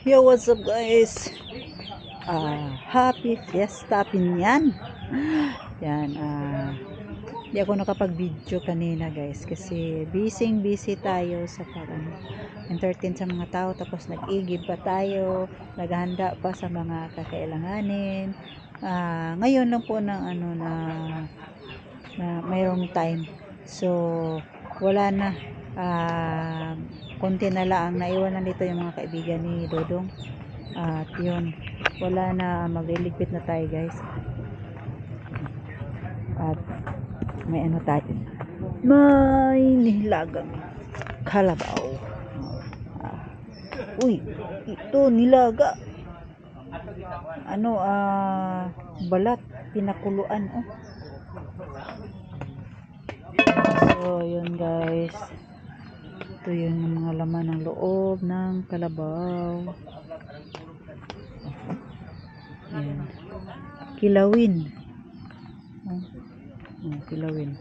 Yo, what's up guys? Ah, happy Fiesta Pinyan. Yan, ah di ako nakapag-video kanina guys kasi busy busy tayo sa pag ano, entertain sa mga tao tapos nag-igib pa tayo, naghahanda pa sa mga kakailanganin. Ah, ngayon lang po ng ano na na mayroong time. So, wala na ah konti na lang. Naiwanan dito yung mga kaibigan ni Dodong. At yun wala na. Magliligpit na tayo guys. At may ano tayo. May nilagang kalabaw. Ah. uy ito nilaga. Ano ah balat. Pinakuluan oh. So yun guys ito yung mga laman ng loob ng kalabaw. Ayan. Kilawin. Oh. Oh, kilawin.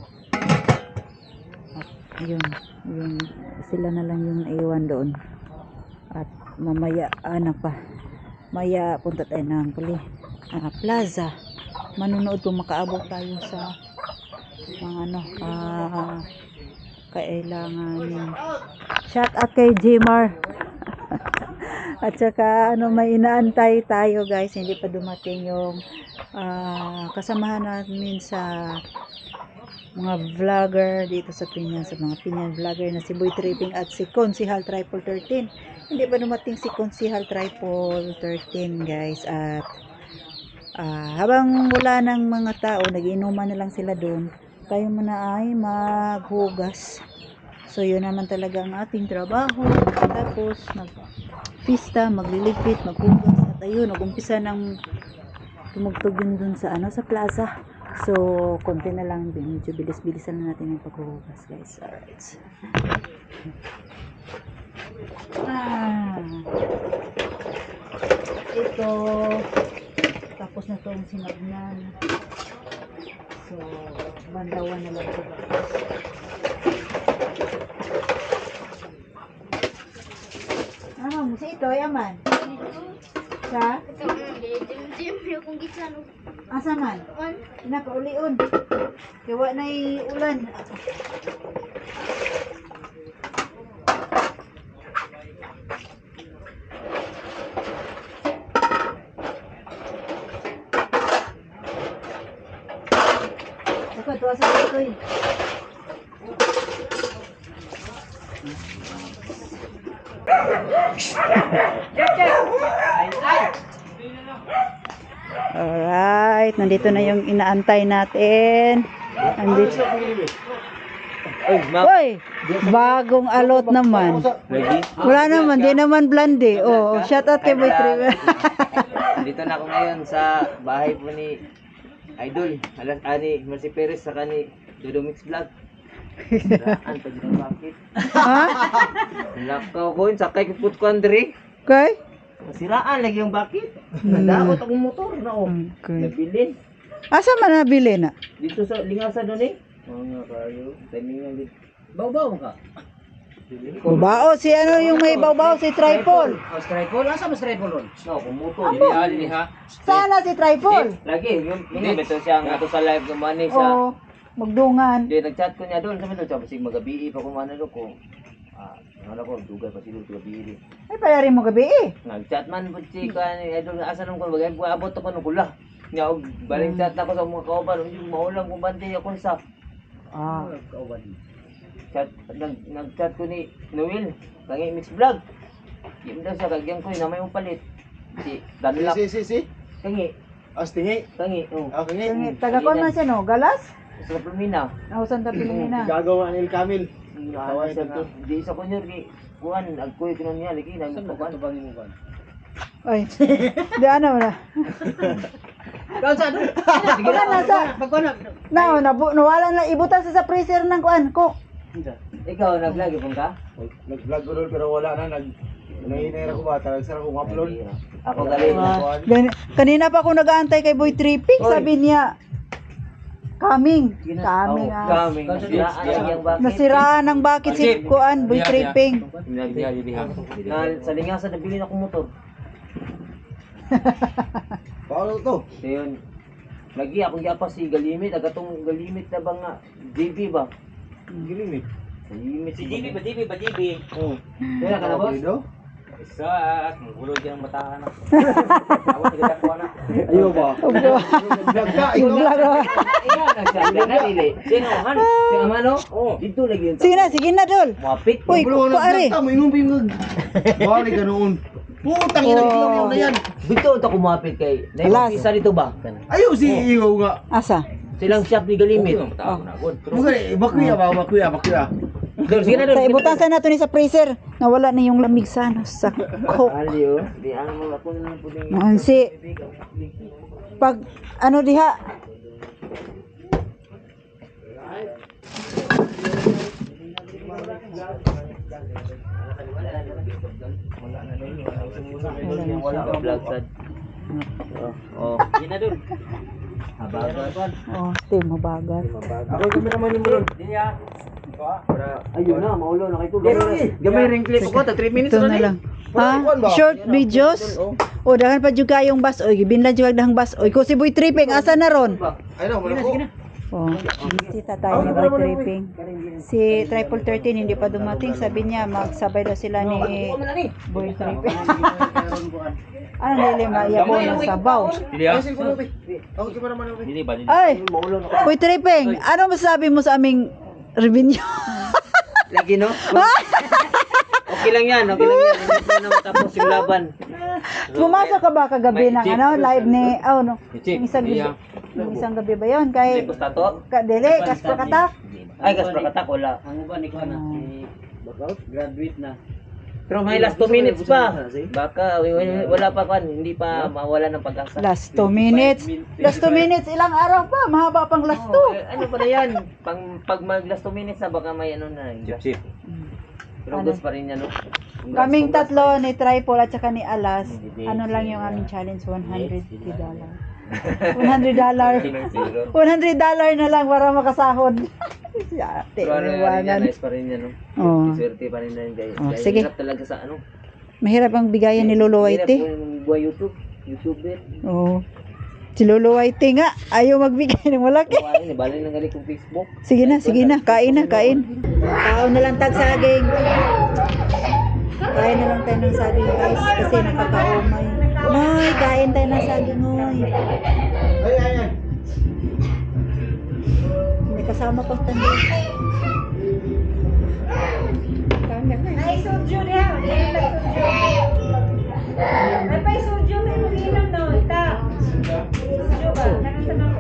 At yun, yun, sila na lang yung naiwan doon. At mamaya, ano pa, maya punta tayo ng pali, ah, plaza. Manunood kung makaabot tayo sa mga ano, ah, kailangan shout out kay Jmar at saka ano may inaantay tayo guys. Hindi pa dumating yung ah, kasamahan namin sa mga vlogger dito sa Pinyan sa mga Pinyan vlogger na si Boy Tripping at si Consihal Triple 13 hindi pa dumating si Consihal Triple 13 guys. At ah, habang wala ng mga tao nagiinuman na lang sila doon tayo muna ay maghugas. So, yun naman talaga ang ating trabaho. Tapos, mag-pista, magliligpit, maghugas. At ayun, nag-umpisa ng tumugtog yun dun sa, ano, sa plaza. So, konti na lang din. Medyo bilis-bilisan na natin yung paghuhugas, guys. Alright. Ah. Ito. Tapos na itong sinagnan. So, bandawan na lang ito guys. Ano mo si ito, yaman? Sa? Asa man? Nakaulion. Kawa na ulan. Ako, tuwa sa ito eh. Alright, nandito na yung inaantay natin. Nandito. Uy, bagong alot naman. Wala naman, di naman blande. Oh, shout out kay Boy Trevor. Dito na ako ngayon sa bahay po ni Idol. Alas ani Mercy Perez sa kani Dodo Mix Vlog. Ha? Lakaw ko yun, sakay ko put ko Andre. Okay? Masiraan lagi yung bakit. Nadakot akong motor na oh. Okay. Nabilin. Asa man nabili na? Dito sa lingasa doon eh. Mga kayo, timing lang din. Baw-baw ka. Bao si ano yung may baw si Tripod. Oh, tripod? Asa mas tripod ron? No. Amo. Dili ha. Sana si Tripod. Lagi, yung yung beto siya nga to sa live kumani sa Oh, magdungan. Di nag-chat ko niya doon sa mga sabi sig magabi pa ko man do ko. Ah, ano ko dugay pa sila gabi di. Ay, pala rin mo gabi eh. Nag-chat man pud si kan idol asa nang ko bagay ko abot ko no kula. Nya og balik chat na ko sa mga kauban yung maulang kung bantay ako sa Ah. kauban. Chat nag nag-chat ko ni Noel, kangi mix vlog. Yung daw siya kagyan ko na may upalit. Si Danlap. Si, si, si. Kangi, As tingi. kangi. Oh. Okay. Tangi- Taga ko man siya no, Galas? Sa Plumina. Ako Santa Pilipina. Gagawa ni El Camil. Kaway sa to. Di sa kunyor ki kuan agkoy kinon niya lagi nang kuan. mo ba? Ay, di ano na. Kuan sa do? Wala na sa. Na, nabu, nawala na ibutan sa sa freezer ng kuan, cook. Ikaw nag-vlog pun ka? Nag-vlog ko pero wala na. Nag Nanginay na ko ba? Talagang sarap kong upload. Ako galing na. Ah, gani- kanina pa ako nag-aantay kay Boy Tripping, Oy. sabi niya, Kaming. Kaming. Oh, ah. Kaming. Nasiraan ng bakit si Kuan, boy tripping. Na, sa lingasan, nabili na akong motor. Paano to? So yun, lagi akong giapa si Galimit, agatong Galimit na ba nga, JB ba? Gilimit. Galimit. Si JB ba, JB ba, JB? Oo. Kaya ka na boss? Isa, at magulo dyan ang batahan na. Ako, nagdakwa na. Ayaw ba? Ikaw. ra. Iyan, nagsabi na dili. Sino, Han? Si Amano? Oo. Dito lagi yun. Sige na, sige na dol. Mapit. Uy, kuare. nagka, may ingong Bali ka noon. Putang ina, Oh. na yan. Dito ito kumapit kay. Alas. Naipisa dito ba? Ayaw si Iwaw nga. Asa? Silang shop ni Galimit. Ang batahan na. Good. Mga bakuya ba, bakuya, bakuya. Dol, sige na Sa dol. ibutan sa nato ni sa freezer. Nawala na yung lamig sa ano, sa coke. Aliyo. Di ang mga ako na lang po din. Mansi. Pag ano diha, sad. Oh. Yan na dun. Habagat. oh, team mabagat. Ako kami naman yung bro. Diya. Ayun na, maulo na kay ko. Gamay ring clip ko, ta 3 minutes Ito na lang. Ha? Short videos? O, dahan pa juga yung bus. Oy, gibinlan juga dahang bus. Oy, ko si Boy Tripping, asa na ron? Ay na, wala ko. Oh, bisita tayo ni Boy Tripping. Si Triple 13 hindi pa dumating. Sabi niya, magsabay daw sila ni Boy Tripping. ano nila maiyaw ng sabaw? Ay, Boy Tripping, ano masabi mo sa aming revenue? Lagi no? okay lang yan, okay lang yan. Hindi na matapos yung laban. Pumasok ka ba kagabi ng ano, live ni, oh no, yung isang gabi, diya. yung isang gabi ba yun? Kay, Tapos tato? ka, dili, kaspa katak. Ay, gas katak wala. Ang uban, ikaw na. Graduate na. Pero may last 2 minutes pa. Baka wala pa kan, hindi pa mawala ng pag-asa. Last 2 minutes. Last 2 minutes, ilang araw pa, mahaba pang last 2. Oh, eh, ano pa na yan? Pang, pag mag last 2 minutes na baka may ano na. Chip, chip. Pero gusto pa rin yan, no? Kaming tatlo ni Tripod at saka ni Alas, ano lang yung aming challenge, 100 dollar. 100 dollar. 100 dollar na lang para makasahod. si ate, Pero ano, realize pa rin yan, no? Oo. Swerte pa rin na yun, guys. Oh, sige. hirap talaga sa ano. Mahirap ang bigayan ni Lolo Whitey. yung buhay YouTube. YouTube din. Oo. Si Lolo Whitey nga, ayaw magbigay ng malaki. Kawain, eh, bali nang galing kong Facebook. Sige na, sige na. Kain na, kain. Tao na lang tag saging. Kain na lang tayo ng saging guys kasi nakakaumay. Noy, kain tayo ng saging, Noy. Ay. May kasama pang tanda. Ay, sujo niya. Ay, pa sujo. May mag-inom no. Ita. Sujo ba? Nakasama ko.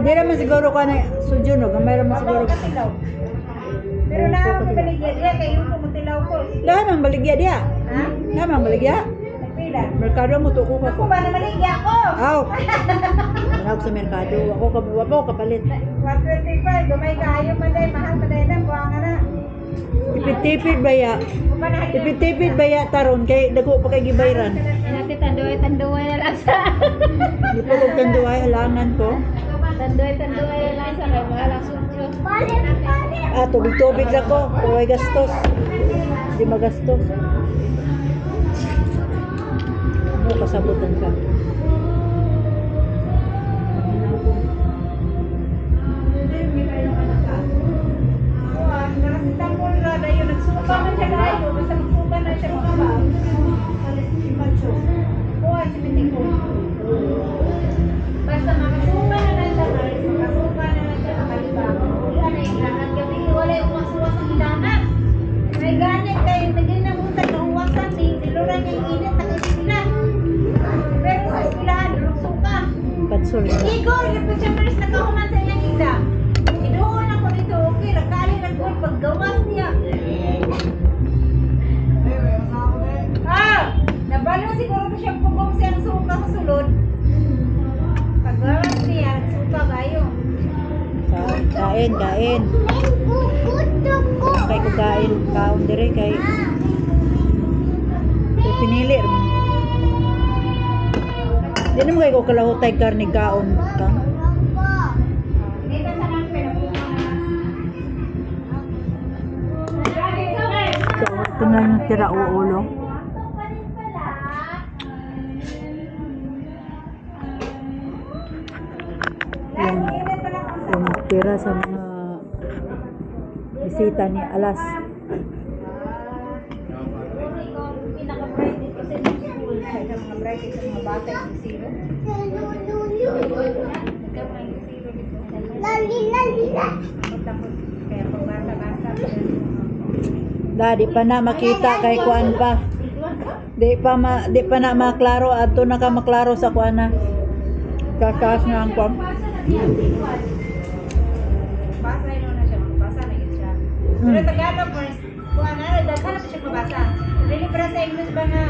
Hindi naman siguro na sudyo no, gamay naman siguro. Pero na ako baligya diya. Kaya yung kumutilaw ko. Lahat mang baligya dia. Ha? Lahat mang baligya. Nagpila. Merkado mo tuko ka Ako ko. ba na maligya ko? Aw. Manawag sa merkado. Ako ka ako kapalit. 125. Gamay ka. Ayaw maday. Mahal maday na. Buwang na. Tipid-tipid ba ya? Tipid-tipid ba ya taron kay dako pa kay gibayran. Natin tanduay. Tanduay na lang sa. Di pa kog kanduay halangan ko. Tanduay. Tanduay na lang sa. Mga lang sujo. Ah, tubig-tubig lang ko. Huwag gastos. Hindi magastos. Ano, kasabutan ka. Basta siyang pugong siyang suka sa sulod. Paggawas niya, suka kayo. Kain, kain. Kay ko kain, kaon dire kay Kay pinili. Di naman kayo ko kalahutay karni kaon ka. Na yung tira uulo. Lali, Tapos, kaya pag bata-bata, Da, di pa na makita kay kuan pa. Di pa ma, di pa na maklaro ato na ka maklaro sa kuan na. Kakaas na ang kuan. Pero Tagalog, first, kung ano, daghan na siya mabasa. Really, para sa English ba nga,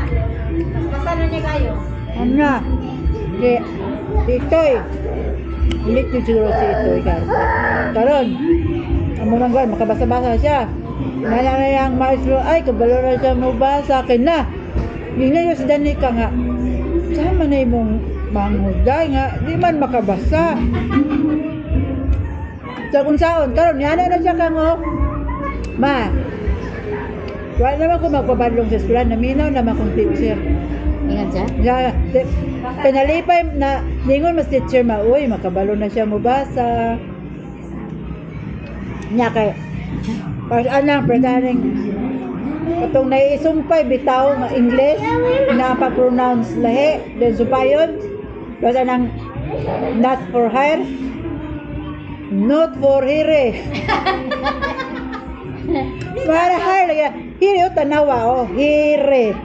mas basa na niya kayo. Ano na? Di, di Itoy. Ulit yung siguro si Itoy karon. Karon. Amo nang kuan makabasa-basa siya. Nala na yung maestro, ay, kabalo na siya mo basa. Kaya na. Hindi yung Danica nga. Sama na imong manghuday nga. Di man makabasa. Sa kung saon, karon yana na siya kang oh. Ma, wala naman ko magpabadlong sa eskwela. Naminaw naman kong teacher. Ingat siya? Ya, de, pinalipay na ningon mas teacher ma, uy, makabalo na siya mubasa. Nya kay Pas anang predaring Katong naiisumpay bitaw nga English na pa-pronounce lahi then supayon basta nang not for hire not for hire para hire lagi hire o tanawa oh hire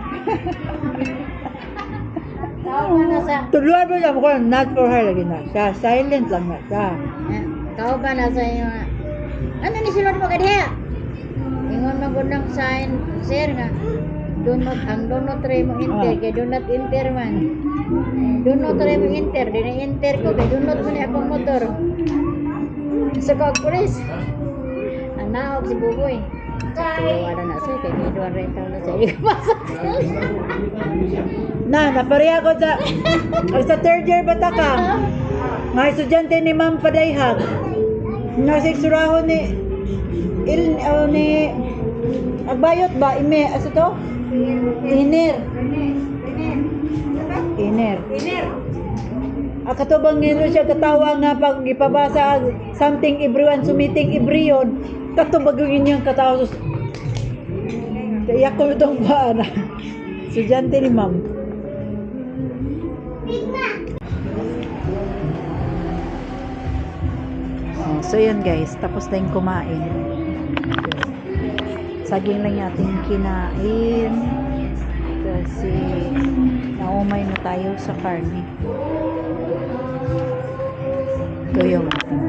sa, Tuluan mo lang ko, not for her lagi na siya. Silent lang na siya. tao ka na sa nga. Ano ni sinod mo kadya? Ingon mo gudang sign, sir nga. Do not, ang do not try mo enter, Ah. kay do not enter man. Do not try mo enter, di na enter ko, kay do not mo ni akong motor. Sa kag pulis. Ang naog si Buboy. Wala na siya, kay may duwan rin taon na siya. Ipasok Na, napareha ko sa, ang sa third year bata ka. Nga estudyante ni Ma'am Padayhag. Nga sa iksuraho ni, il, oh, ni, agbayot ba? Ime, asa to? Iner. Iner. Ang katubang nilo siya katawa nga pag ipabasa something everyone sumiting everyon katubag yung inyong sus kaya ko itong paan estudyante ni ma'am Oh, so yun guys, tapos na yung kumain. Saging lang yung ating kinain. Kasi naumay na tayo sa karne. Ito yung ating